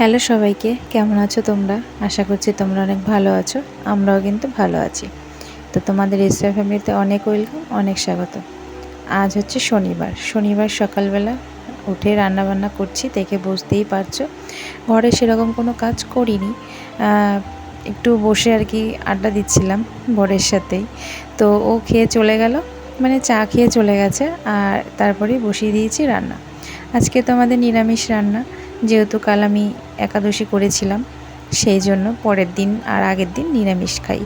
Hello সবাইকে, কেমন আছো তোমরা? আশা করছি তোমরা অনেক ভালো আছো, আমরাও কিন্তু ভালো আছি। তো তোমাদের ইসরা ফ্যামিলিতে অনেক ওয়েলকাম অনেক স্বাগত। আজ হচ্ছে শনিবার শনিবার সকালবেলা উঠে রান্না বান্না করছি, দেখে বুঝতেই পারছ। ঘরে সেরকম কোনো কাজ করিনি। একটু বসে আর কি আড্ডা দিচ্ছিলাম বরের সাথেই। তো ও খেয়ে চলে গেল মানে চা খেয়ে চলে গেছে, আর তারপরেই বসিয়ে দিয়েছি রান্না। আজকে তো আমাদের নিরামিষ রান্না। যেহেতু কাল আমি একাদশী করেছিলাম, সেই জন্য পরের দিন আর আগের দিন নিরামিষ খাই।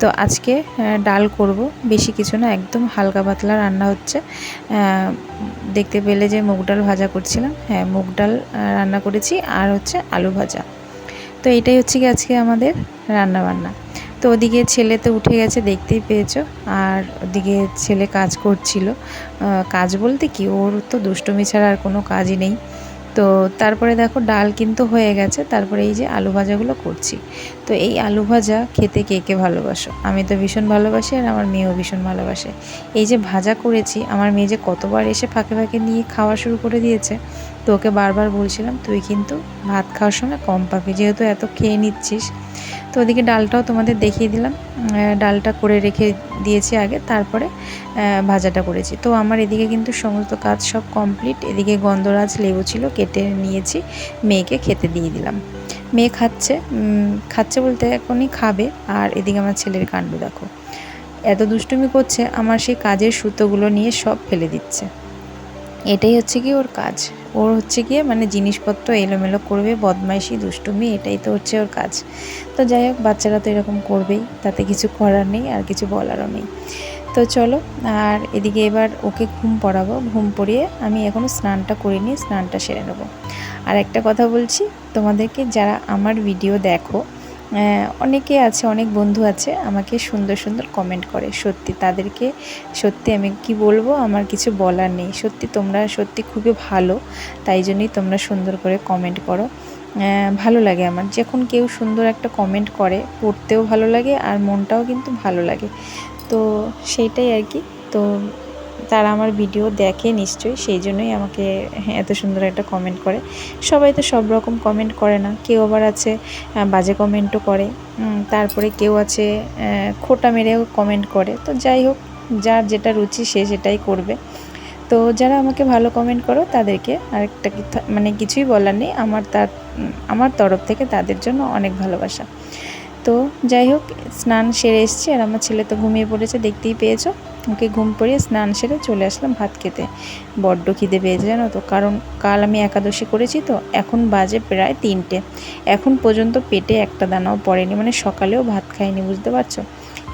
তো আজকে ডাল করব, বেশি কিছু না, একদম হালকা পাতলা রান্না হচ্ছে। দেখতে পেলে যে মুগ ডাল ভাজা করছিলাম হ্যাঁ মুগ ডাল রান্না করেছি আর হচ্ছে আলু ভাজা। তো এটাই হচ্ছে কি আজকে আমাদের রান্না বান্না। তো ওদিকে ছেলে তো উঠে গেছে, দেখতেই পেয়েছ। আর ওদিকে ছেলে কাজ করছিল। কাজ বলতে কি, ওর তো দুষ্টুমি ছাড়া আর কোনো কাজই নেই। তো তারপরে দেখো ডাল কিন্তু হয়ে গেছে, তারপরে এই যে আলু ভাজাগুলো করছি। তো এই আলু ভাজা খেতে কে কে ভালোবাসো? আমি তো ভীষণ ভালোবাসি আর আমার মেয়েও ভীষণ ভালোবাসে। এই যে ভাজা করেছি, আমার মেয়ে যে কতবার এসে ফাঁকে ফাঁকে নিয়ে খাওয়া শুরু করে দিয়েছে তো ওকে বারবার বলছিলাম, তুই কিন্তু ভাত খাওয়ার সময় কম পাবি। যেহেতু এত খেয়ে নিচ্ছিস, তো ওদিকে ডালটাও তোমাদের দেখিয়ে দিলাম। ডালটা করে রেখে দিয়েছি আগে, তারপরে ভাজাটা করেছি। তো আমার এদিকে কিন্তু সমস্ত কাজ সব কমপ্লিট। এদিকে গন্ধরাজ লেবু ছিল, কেটে নিয়েছি, মেয়েকে খেতে দিয়ে দিলাম। মেয়ে খাচ্ছে খাচ্ছে বলতে এখনই খাবে। আর এদিকে আমার ছেলের কাণ্ড দেখো। এত দুষ্টুমি করছে, আমার সেই কাজের সুতোগুলো নিয়ে সব ফেলে দিচ্ছে। এটাই হচ্ছে কি ওর কাজ। ওর হচ্ছে গিয়ে মানে জিনিসপত্র এলোমেলো করবে, বদমাইশি, দুষ্টুমি, এটাই তো হচ্ছে ওর কাজ। তো যাই হোক, বাচ্চারা তো এরকম করবেই, তাতে কিছু করার নেই আর কিছু বলারও নেই। তো চলো, আর এদিকে এবার ওকে ঘুম পড়াবো। ঘুম পড়িয়ে আমি এখনও স্নানটা করিনি স্নানটা সেরে নেব। আর একটা কথা বলছি, তোমাদেরকে যারা আমার ভিডিও দেখো অনেকে আছে, অনেক বন্ধু আছে, আমাকে সুন্দর সুন্দর কমেন্ট করে। সত্যি তাদেরকে, সত্যি আমি কি বলব, আমার কিছু বলার নেই। সত্যি তোমরা সত্যি খুবই ভালো, তাই জন্যই তোমরা সুন্দর করে কমেন্ট করো। ভালো লাগে আমার। যখন কেউ সুন্দর একটা কমেন্ট করে, পড়তেও ভালো লাগে আর মনটাও কিন্তু ভালো লাগে। তো সেইটাই আর কি। তো তারা আমার ভিডিও দেখে নিশ্চয়ই, সেই জন্যই আমাকে এত সুন্দর একটা কমেন্ট করে। সবাই তো সব রকম কমেন্ট করে না। কেউ আবার আছে বাজে কমেন্টও করে। তারপরে কেউ আছে খোটা মেরেও কমেন্ট করে। তো যাই হোক, যার যেটা রুচি সে সেটাই করবে। তো যারা আমাকে ভালো কমেন্ট করো, তাদেরকে আরেকটা মানে কিছুই বলার নেই। আমার তার, আমার তরফ থেকে তাদের জন্য অনেক ভালোবাসা। তো যাই হোক, স্নান সেরে এসেছি। আর আমার ছেলে তো ঘুমিয়ে পড়েছে, দেখতেই পেয়েছ। ওকে ঘুম পড়িয়ে স্নান সেরে চলে আসলাম ভাত খেতে। বড্ড খিদে পেয়েছে জানো তো, কারণ কাল আমি একাদশী করেছি তো, এখন বাজে প্রায় তিনটে। এখন পর্যন্ত পেটে একটা দানাও পড়েনি মানে সকালেও ভাত খাইনি, বুঝতে পারছ?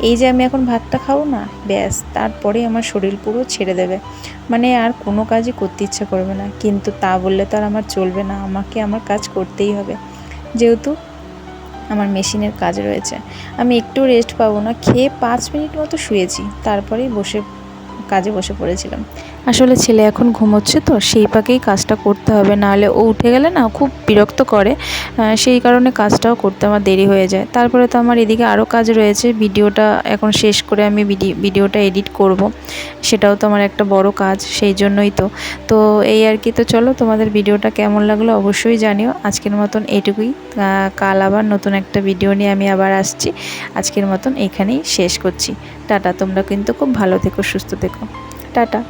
এই যে আমি এখন ভাতটা খাব না, ব্যাস, তারপরে আমার শরীর পুরো ছেড়ে দেবে। মানে আর কোনো কাজই করতে ইচ্ছা করবে না, কিন্তু তা বললে তো আর আমার চলবে না, আমাকে আমার কাজ করতেই হবে। যেহেতু আমার মেশিনের কাজ রয়েছে। আমি একটু রেস্ট পাবো না, খেয়ে পাঁচ মিনিট মতো শুয়েছি, তারপরেই বসে কাজে বসে পড়েছিলাম। আসলে ছেলে এখন ঘুমোচ্ছে তো, সেই পাকেই কাজটা করতে হবে, নাহলে ও উঠে গেলে না খুব বিরক্ত করে সেই কারণে কাজটাও করতে আমার দেরি হয়ে যায়। তারপরে তো আমার এদিকে আরও কাজ রয়েছে, ভিডিওটা এখন শেষ করে আমি ভিডি- ভিডিওটা এডিট করব। সেটাও তো আমার একটা বড় কাজ, সেই জন্যই তো। তো এই আর কি, তো চলো তোমাদের ভিডিওটা কেমন লাগল অবশ্যই জানিও। আজকের মতন এটুকুই কাল আবার নতুন একটা ভিডিও নিয়ে আমি আবার আসছি। আজকের মতন এখানেই শেষ করছি। টাটা তোমরা কিন্তু খুব ভালো থেকো সুস্থ থেকো। টাটা।